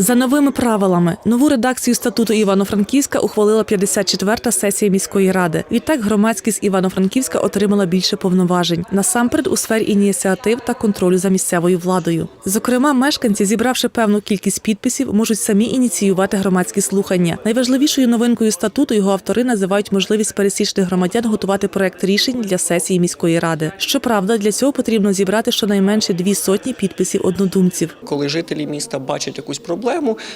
За новими правилами нову редакцію статуту Івано-Франківська ухвалила 54-та сесія міської ради. Відтак громадськість Івано-Франківська отримала більше повноважень насамперед у сфері ініціатив та контролю за місцевою владою. Зокрема, мешканці, зібравши певну кількість підписів, можуть самі ініціювати громадські слухання. Найважливішою новинкою статуту його автори називають можливість пересічних громадян готувати проект рішень для сесії міської ради. Щоправда, для цього потрібно зібрати щонайменше дві сотні підписів однодумців. Коли жителі міста бачать якусь проблему,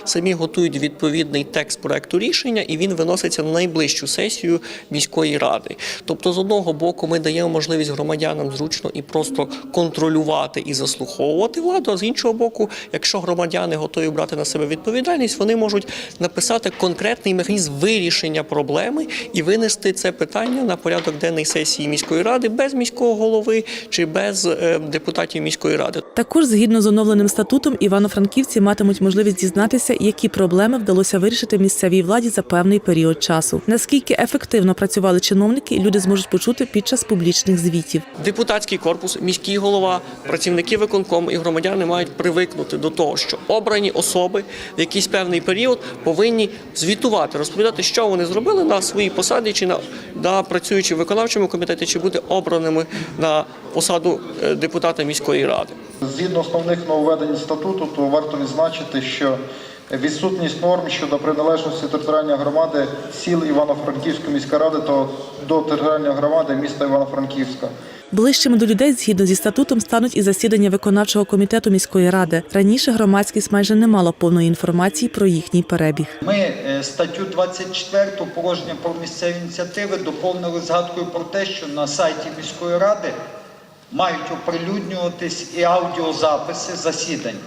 самі готують відповідний текст проекту рішення, і він виноситься на найближчу сесію міської ради. Тобто, з одного боку, ми даємо можливість громадянам зручно і просто контролювати і заслуховувати владу. А з іншого боку, якщо громадяни готові брати на себе відповідальність, вони можуть написати конкретний механізм вирішення проблеми і винести це питання на порядок денний сесії міської ради без міського голови чи без е, депутатів міської ради. Також, згідно з оновленим статутом, івано-франківці матимуть можливість дізнатися, які проблеми вдалося вирішити місцевій владі за певний період часу. Наскільки ефективно працювали чиновники, люди зможуть почути під час публічних звітів. Депутатський корпус, міський голова, працівники виконкому і громадяни мають привикнути до того, що обрані особи в якийсь певний період повинні звітувати, розповідати, що вони зробили на своїй посаді, чи на, на працюючи в виконавчому комітеті, чи бути обраними на посаду е, депутата міської ради. Згідно основних нововведень статуту, то варто відзначити, що відсутність норм щодо приналежності територіальної громади сіл Івано-Франківської міської ради то до територіальної громади міста Івано-Франківська. Ближчими до людей, згідно зі статутом, стануть і засідання виконавчого комітету міської ради. Раніше громадськість майже не мала повної інформації про їхній перебіг. Ми е, статтю 24 положення про місцеві ініціативи доповнили згадкою про те, що на сайті міської ради мають оприлюднюватись і аудіозаписи засідань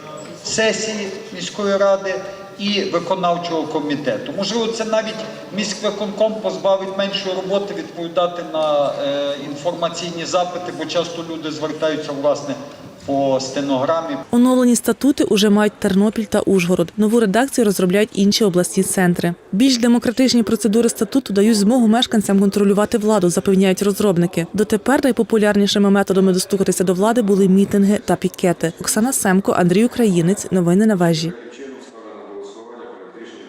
сесії міської ради і виконавчого комітету. Можливо, це навіть міськвиконком позбавить меншої роботи відповідати на е, інформаційні запити, бо часто люди звертаються власне по стенограмі, Оновлені статути уже мають Тернопіль та Ужгород. Нову редакцію розробляють інші обласні центри. Більш демократичні процедури статуту дають змогу мешканцям контролювати владу, запевняють розробники. Дотепер найпопулярнішими методами достукатися до влади були мітинги та пікети. Оксана Семко, Андрій Українець. Новини на вежі.